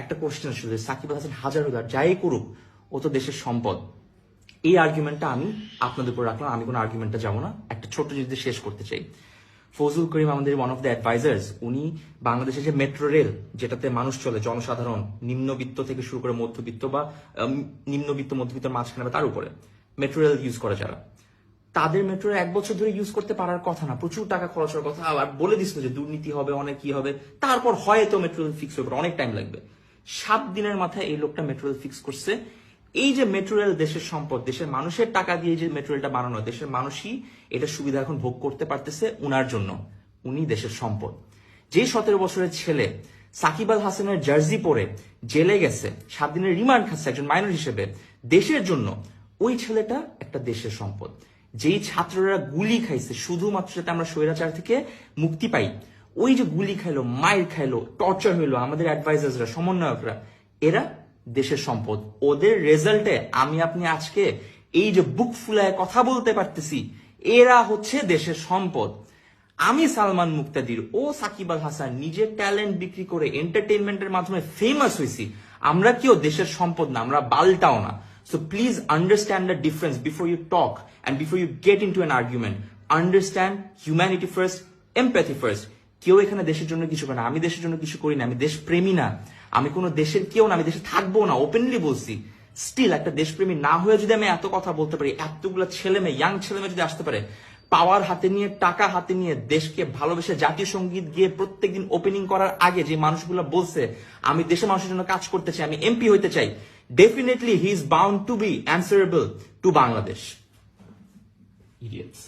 একটা কোশ্চেন আসলে সাকিব হাসান হাজার হাজার যাই করুক, ও তো দেশের সম্পদ। এই আর্গুমেন্টটা আমি আপনাদের উপর রাখলাম, আমি কোনো আর্গুমেন্টটা যাব না। একটা ছোট্ট দিয়ে শেষ করতে চাই। ফজলুল করিম আমাদের ওয়ান অফ দ্য অ্যাডভাইজার্স উনি বাংলাদেশের যে মেট্রো রেল যেটাতে মানুষ চলে, জনসাধারণ, নিম্নবিত্ত থেকে শুরু করে মধ্যবিত্ত বা নিম্নবিত্ত মধ্যবিত্তের মাঝখানে বা তার উপরে মেট্রো রেল ইউজ করে যারা। তাদের মেট্রো এক বছর ধরে ইউজ করতে পারার কথা না, প্রচুর টাকা খরচ হওয়ার কথা। আর বলে দিছিল যে দুর্নীতি হবে, অনেক কি হবে, তারপর হয়তো মেট্রো ফিক্স হবে অনেক টাইম লাগবে। সাত দিনের মাথায় এই লোকটা মেট্রো রেল ফিক্স করছে। এই যে মেট্রো রেল দেশের সম্পদ, দেশের মানুষের টাকা দিয়ে যে মেট্রো রেলটা বানানো দেশের মানুষই এটা সুবিধা এখন ভোগ করতে পারতেছে উনার জন্য। উনি দেশের সম্পদ। যে সতেরো বছরের ছেলে সাকিব আল হাসানের জার্সি পরে জেলে গেছে, সাত দিনের রিমান্ড খাচ্ছে একজন মাইনর হিসেবে, দেশের জন্য ওই ছেলেটা একটা দেশের সম্পদ। যেই ছাত্ররা গুলি খাইছে, শুধুমাত্র যাতে আমরা স্বৈরাচার থেকে মুক্তি পাই ওই যে গুলি খাইলো, মাইর খাইলো টর্চার হইল আমাদের অ্যাডভাইজার্সরা সমন্বয়করা, এরা দেশের সম্পদ। ওদের রেজাল্টে আমি আপনি আজকে এই যে বুক ফুলায় কথা বলতে পারতেছি, এরা হচ্ছে দেশের সম্পদ। আমি সালমান মুক্তাদির, ও সাকিব আল হাসান নিজের ট্যালেন্ট বিক্রি করে এন্টারটেনমেন্টের মাধ্যমে ফেমাস হয়েছি আমরা কেউ দেশের সম্পদ না, আমরা বালটাও না। So please understand the difference before you talk and before you get into an argument understand humanity first empathy first কেউ এখানে দেশের জন্য কিছু করে না, আমি দেশের জন্য কিছু করি না, আমি দেশ প্রেমী না, আমি কোনো দেশের কেউ না, আমি দেশে থাকব না ওপেনলি বলছি। স্টিল একটা দেশপ্রেমী না হয়ে যদি আমি এত কথা বলতে পারি, এতগুলো ছেলে মেয়ে ইয়াং ছেলে মেয়ে যদি আসতে পারে পাওয়ার হাতে নিয়ে, টাকা হাতে নিয়ে দেশকে ভালোবেসে জাতীয় সংগীত গিয়ে প্রত্যেকদিন ওপেনিং করার আগে যে মানুষগুলো বলছে, আমি দেশের মানুষের জন্য কাজ করতে চাই, আমি এমপি হইতে চাই definitely he is bound to be answerable to Bangladesh idiots